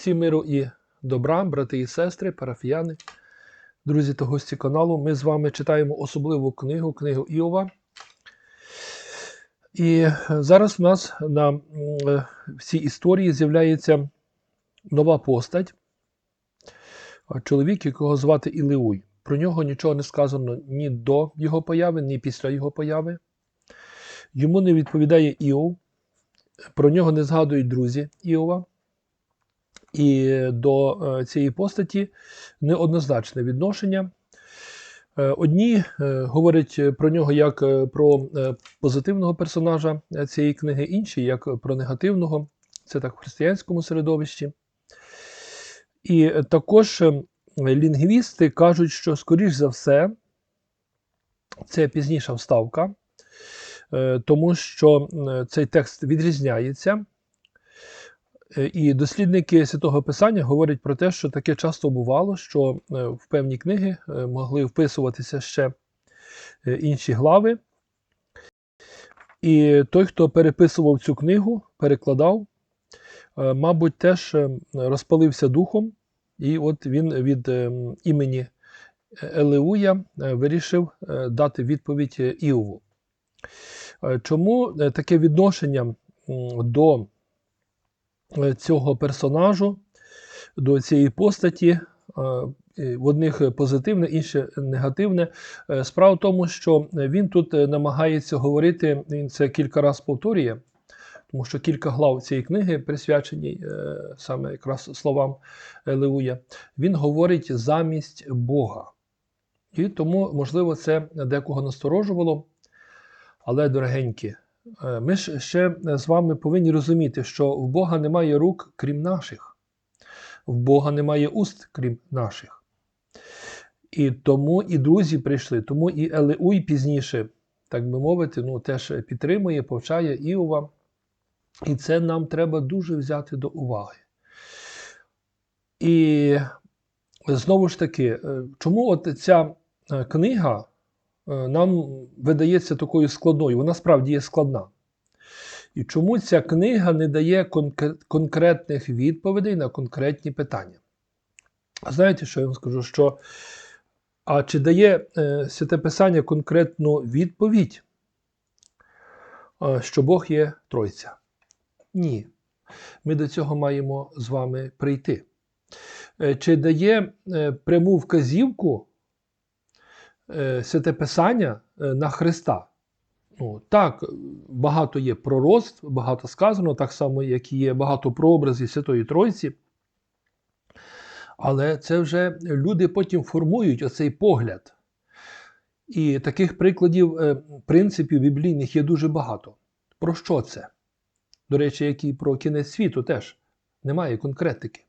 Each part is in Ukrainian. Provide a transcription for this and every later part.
Всім миру і добра, брати і сестри, парафіяни, друзі та гості каналу. Ми з вами читаємо особливу книгу, книгу Іова. І зараз в нас на е, в цій історії з'являється нова постать. Чоловік, якого звати Ілеуй. Про нього нічого не сказано ні до його появи, ні після його появи. Йому не відповідає Іов. Про нього не згадують друзі Іова. І до е, цієї постаті неоднозначне відношення. Е, Одні е, говорять про нього як про позитивного персонажа цієї книги, інші як про негативного. Це так в християнському середовищі. І також лінгвісти кажуть, що, скоріш за все, це пізніша вставка, тому що цей текст відрізняється. Е, І дослідники Святого Писання говорять про те, що таке часто бувало, що е, в певні книги е, могли вписуватися ще інші глави. І той, хто переписував цю книгу, перекладав, мабуть, теж розпалився духом, і от він від імені Елеуя вирішив дати відповідь Іову. Чому таке відношення до цього персонажу, до цієї постаті. е, В одних позитивне, інше негативне. Е, Справа в тому, що він тут е, намагається говорити, він це кілька разів повторює, тому що кілька глав цієї книги присвячені е, саме якраз словам Леуя. Він говорить замість Бога. І тому, можливо, це декого насторожувало. Але, дорогенькі, Е, Ми ж ще з вами повинні розуміти, що в Бога немає рук, крім наших, в Бога немає уст, крім наших. І тому і друзі прийшли, тому і Елеуй пізніше, так би мовити, ну, теж підтримує, повчає Іова. І це нам треба дуже взяти до уваги. І знову ж таки, е, чому от ця е, книга е, нам видається такою складною. Вона справді є складна. І чому ця книга не дає конкретних відповідей на конкретні питання? Знаєте, що я вам скажу? Що, а чи дає е, Святе Писання конкретну відповідь, е, що Бог є Тройця? Ні. Ми до цього маємо з вами прийти. Е, Чи дає е, пряму вказівку е, Святе Писання е, на Христа. Ну, так, багато є пророцтв, багато сказано, так само, як і є багато прообразів Святої Тройці. Але це вже люди потім формують оцей погляд. І таких прикладів, е, принципів біблійних є дуже багато. Про що це? До речі, як і про кінець світу теж немає конкретики.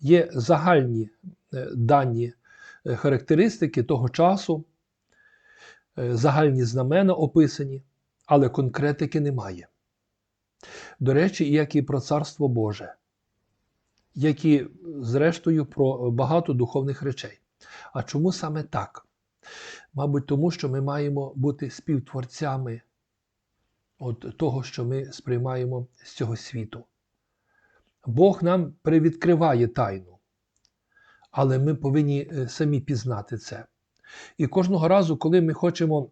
Є загальні е, дані е, характеристики того часу, е, загальні знамена описані, але конкретики немає. До речі, як і про Царство Боже, як і, зрештою, про багато духовних речей. А чому саме так? Мабуть, тому що ми маємо бути співтворцями от того, що ми сприймаємо з цього світу. Бог нам привідкриває тайну, але ми повинні е, самі пізнати це. І кожного разу, коли ми хочемо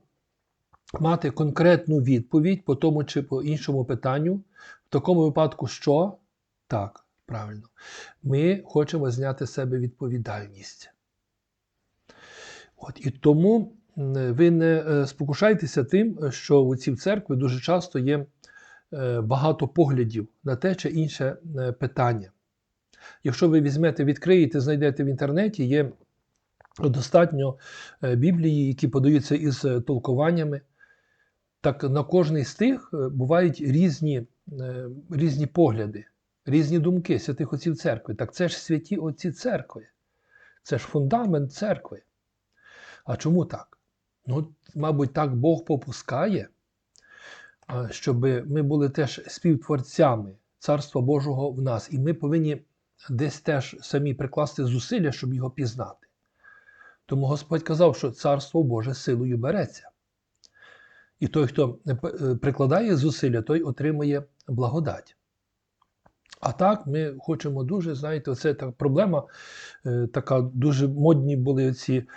мати конкретну відповідь по тому чи по іншому питанню, в такому випадку що? Так, правильно, ми хочемо зняти з себе відповідальність. От, і тому ви не е, спокушайтеся тим, що у цій церкві дуже часто є е, багато поглядів на те чи інше питання. Якщо ви візьмете, відкриєте, знайдете в інтернеті, є достатньо е, Біблії, які подаються із е, толкуваннями. Так на кожний з тих е, бувають різні, різні погляди, різні думки святих отців церкви. Так це ж святі отці церкви, це ж фундамент церкви. А чому так? Ну, мабуть, так Бог попускає, щоб ми були теж співтворцями Царства Божого в нас, і ми повинні десь теж самі прикласти зусилля, щоб його пізнати. Тому Господь казав, що Царство Боже силою береться. І той, хто е, е, прикладає зусилля, той отримує благодать. А так, ми хочемо дуже, знаєте, це та проблема е, така, дуже модні були ці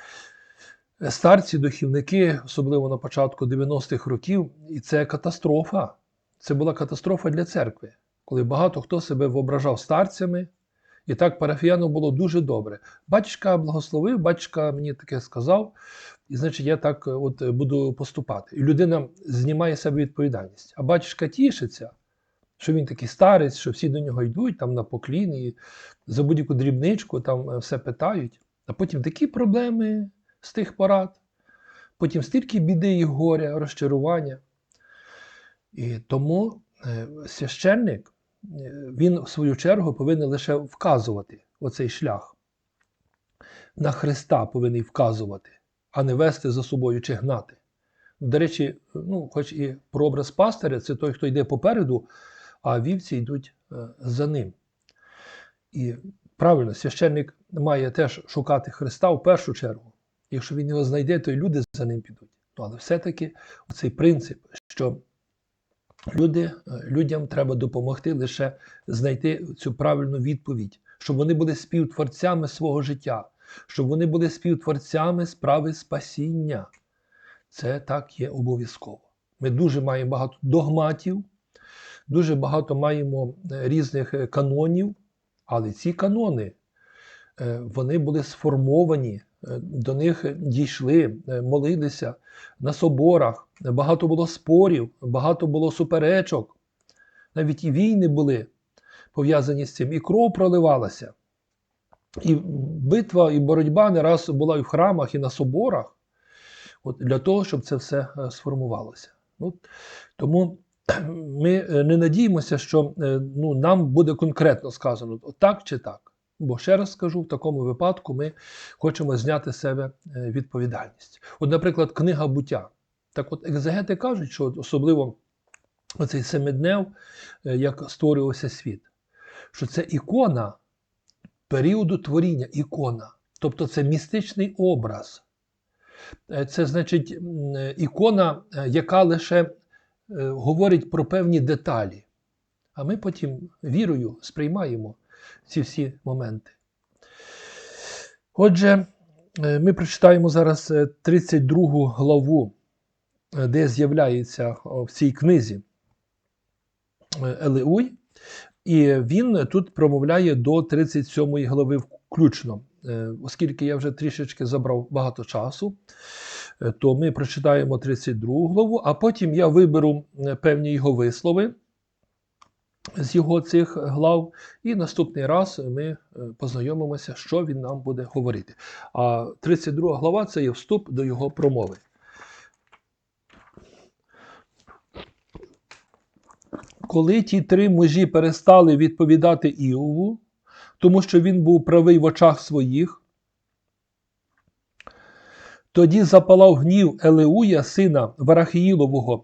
старці, духівники, особливо на початку 90-х років, і це катастрофа. Це була катастрофа для церкви, коли багато хто себе воображав старцями, і так парафіяну було дуже добре. Батюшка благословив, батюшка мені таке сказав, і значить я так е, от е, буду поступати. І людина знімає себе відповідальність. А батюшка тішиться, що він такий старець, що всі до нього йдуть там на поклін і за будь-яку дрібничку там е, все питають. А потім такі проблеми з тих порад, потім стільки біди і горя, розчарування. І тому священник, він в свою чергу повинен лише вказувати оцей шлях. На Христа повинен вказувати, а не вести за собою чи гнати. До речі, ну, хоч і прообраз пастиря це той, хто йде попереду, а вівці йдуть е, за ним. І правильно, священник має теж шукати Христа в першу чергу. Якщо він його знайде, то і люди за ним підуть. Ну, але все-таки цей принцип, що люди, е, людям треба допомогти лише знайти цю правильну відповідь, щоб вони були співтворцями свого життя, щоб вони були співтворцями справи спасіння. Це так є обов'язково. Ми дуже маємо багато догматів, дуже багато маємо е, різних е, канонів, але ці канони вони були сформовані, до них дійшли, молилися на соборах. Багато було спорів, багато було суперечок. Навіть і війни були пов'язані з цим, і кров проливалася. І битва, і боротьба не раз була і в храмах, і на соборах, от для того, щоб це все е, сформувалося. Ну, тому ми е, не надіємося, що е, ну, нам буде конкретно сказано так чи так. Бо ще раз скажу, в такому випадку ми хочемо зняти з себе відповідальність. От, наприклад, книга буття. Так от екзегети кажуть, що особливо оцей семиднев, е, як створювався світ, що це ікона періоду творіння, ікона. Тобто це містичний образ. Е, Це значить е, ікона, яка лише говорить про певні деталі. А ми потім вірою сприймаємо ці всі моменти. Отже, ми прочитаємо зараз е, 32 главу, де з'являється в цій книзі е, Елеуй, і він тут промовляє до 37 глави включно. Е, Оскільки я вже трішечки забрав багато часу, е, то ми прочитаємо 32 главу, а потім я виберу е, певні його вислови з його цих глав, і наступний раз ми е, познайомимося, що він нам буде говорити. А 32 глава це є вступ до його промови. Коли ті три мужі перестали відповідати Іову, тому що він був правий в очах своїх, тоді запалав гнів Елеуя, сина Варахіїлового,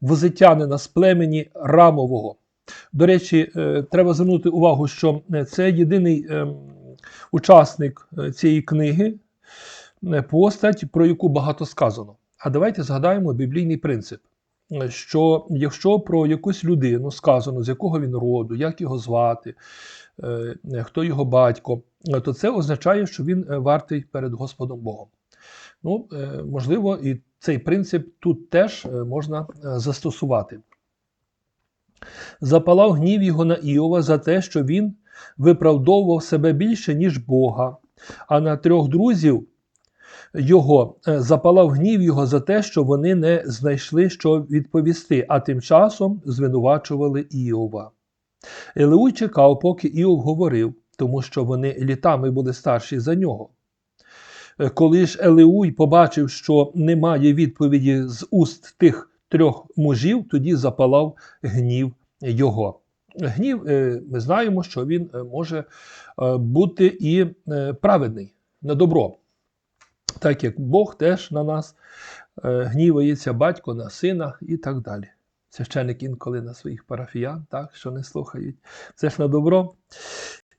возитянина з племені Рамового. До речі, е, треба звернути увагу, що е, це єдиний е, учасник цієї книги, постать, про яку багато сказано. А давайте згадаємо біблійний принцип, що якщо про якусь людину сказано, з якого він роду, як його звати, е, хто його батько, е, то це означає, що він е, вартий перед Господом Богом. Ну, е, можливо, і цей принцип тут теж е, можна е, застосувати. Запалав гнів його на Іова за те, що він виправдовував себе більше, ніж Бога, а на трьох друзів його е, запалав гнів його за те, що вони не знайшли, що відповісти, а тим часом звинувачували Іова. Елеуй чекав, поки Іов говорив, тому що вони літами були старші за нього. Е, Коли ж Елеуй побачив, що немає відповіді з уст тих трьох мужів, тоді запалав гнів його. Гнів, е, ми знаємо, що він може бути і праведний на добро. Так як Бог теж на нас е, гнівається, батько на сина і так далі. Священик інколи на своїх парафіян, так, що не слухають. Це ж на добро.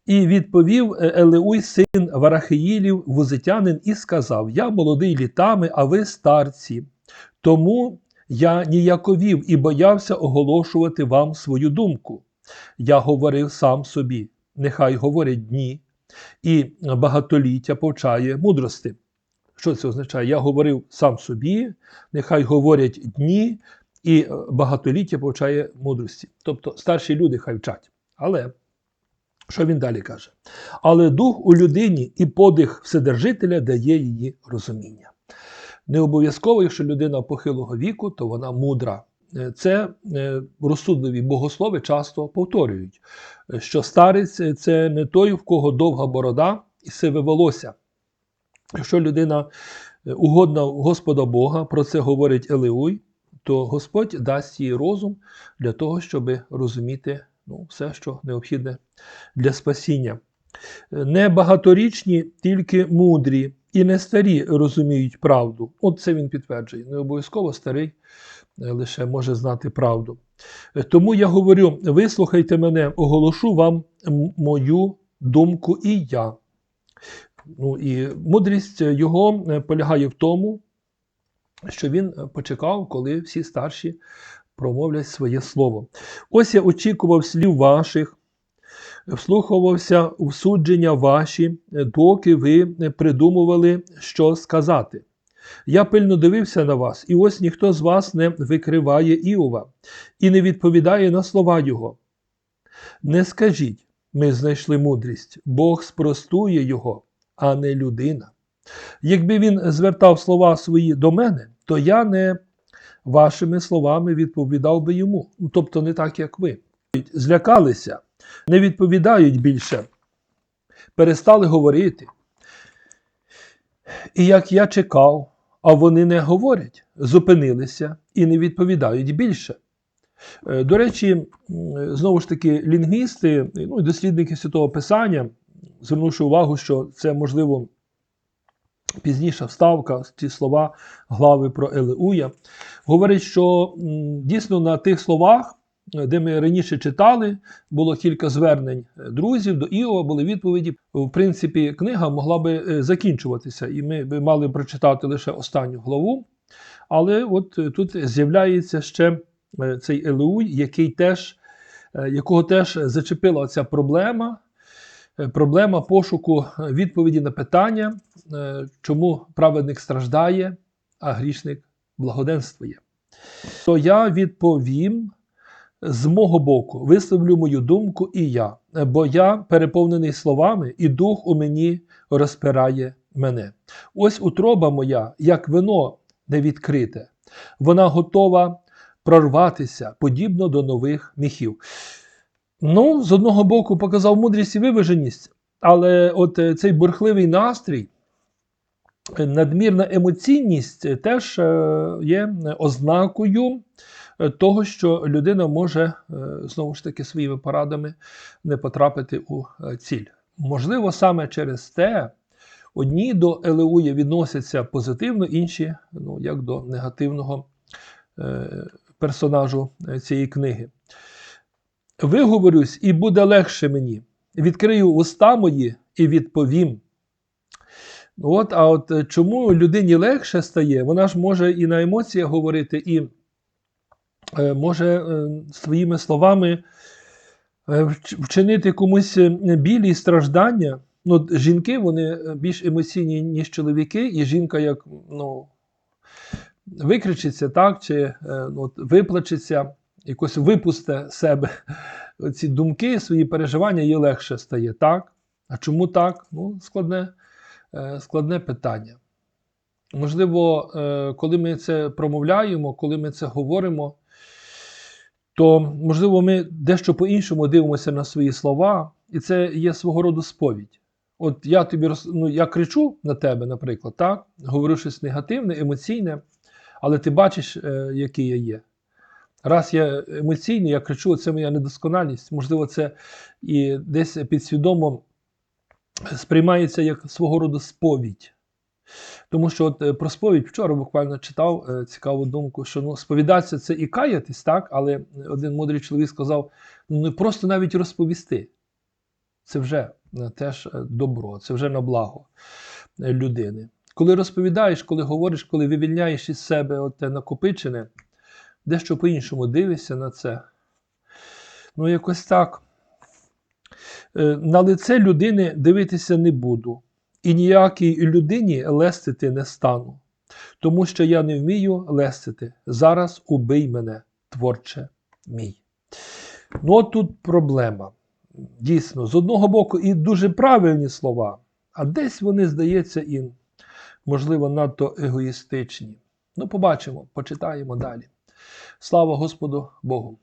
І відповів е, Елеуй, син Варахиїлів, вузитянин, і сказав: Я молодий літами, а ви старці. Тому я ніяковів і боявся оголошувати вам свою думку. Я говорив сам собі, нехай говорять дні, і багатоліття повчає мудрости. Що це означає? Я говорив сам собі, нехай говорять дні, і багатоліття повчає мудрості. Тобто старші люди хай вчать. Але що він далі каже? Але дух у людині і подих Вседержителя дає її розуміння. Не обов'язково, якщо людина похилого віку, то вона мудра. Е, Це е, розсудливі богослови часто повторюють, е, що старець е, це не той, в кого довга борода і сиве волосся. Якщо людина е, угодна Господа Бога, про це говорить Елеуй, то Господь дасть їй розум для того, щоб розуміти ну, все, що необхідне для спасіння. Е, Не багаторічні, тільки мудрі, і не старі розуміють правду. От це він підтверджує. Не обов'язково старий е, лише може знати правду. Тому я говорю: вислухайте мене, оголошу вам мою думку і я. Ну, і мудрість його е, полягає в тому, що він почекав, коли всі старші промовлять своє слово. Ось я очікував слів ваших, вслухувався в судження ваші, доки ви придумували, що сказати. Я пильно дивився на вас, і ось ніхто з вас не викриває Іова і не відповідає на слова його. Не скажіть, ми знайшли мудрість, Бог спростує його, а не людина. Якби він звертав слова свої до мене, то я не вашими словами відповідав би йому, Ну, тобто не так, як ви. Злякалися, не відповідають більше, перестали говорити. І як я чекав, а вони не говорять, зупинилися і не відповідають більше. Е, До речі, знову ж таки, лінгвісти, ну дослідники Святого Писання, звернувши увагу, що це можливо пізніша вставка, ці слова глави про Елеуя, говорить, що дійсно на тих словах, де ми раніше читали, було кілька звернень е, друзів до Іова, були відповіді. В принципі, книга могла би е, закінчуватися, і ми би мали прочитати лише останню главу. Але от е, тут з'являється ще цей Елеуй, який теж, якого теж зачепила ця проблема, проблема пошуку е, відповіді на питання, е, чому праведник страждає, а грішник благоденствує. То я відповім з мого боку, висловлю мою думку і я, е, бо я переповнений словами, і дух у мені розпирає мене. Ось утроба моя, як вино невідкрите, вона готова прорватися подібно до нових міхів. Ну, з одного боку, показав мудрість і виваженість, але от е, цей бурхливий настрій, е, надмірна емоційність е, теж є ознакою того, що людина може знову ж таки своїми порадами не потрапити у ціль. Можливо, саме через те одні до Елеуя відносяться позитивно, інші ну, як до негативного персонажу цієї книги. Виговорюсь, і буде легше мені. Відкрию уста мої і відповім. От, а от е, чому людині легше стає? Вона ж може і на емоціях говорити, і е, може е, своїми словами вчинити комусь е, біль і страждання. Ну, жінки вони більш емоційні, ніж чоловіки, і жінка як ну, викричиться, так, чи ну, виплачеться, якось випусте себе ці думки, свої переживання, їй легше стає. Так? А чому так? Ну, складне, е, складне питання. Можливо, е, коли ми це промовляємо, коли ми це говоримо, то можливо ми дещо по-іншому дивимося на свої слова, і це є свого роду сповідь. От я тобі ну, я кричу на тебе, наприклад, так, говорю щось негативне, емоційне, але ти бачиш, е, який я є. Раз я емоційний, я кричу, це моя недосконалість. Можливо, це і десь підсвідомо сприймається як свого роду сповідь. Тому що от е, про сповідь вчора буквально читав е, цікаву думку, що ну, сповідатися це і каятись, так, але один мудрий чоловік сказав: ну не просто навіть розповісти. Це вже е, теж добро, це вже на благо людини. Коли розповідаєш, коли говориш, коли вивільняєш із себе те накопичене, дещо по-іншому дивишся на це. Ну, якось так. Е, На лице людини дивитися не буду, і ніякій людині лестити не стану, тому що я не вмію лестити. Зараз убий мене, творче мій. Ну, от тут проблема. Дійсно, з одного боку, і дуже правильні слова, а десь вони, здається, і, можливо, надто егоїстичні. Ну, побачимо, почитаємо далі. Слава Господу Богу!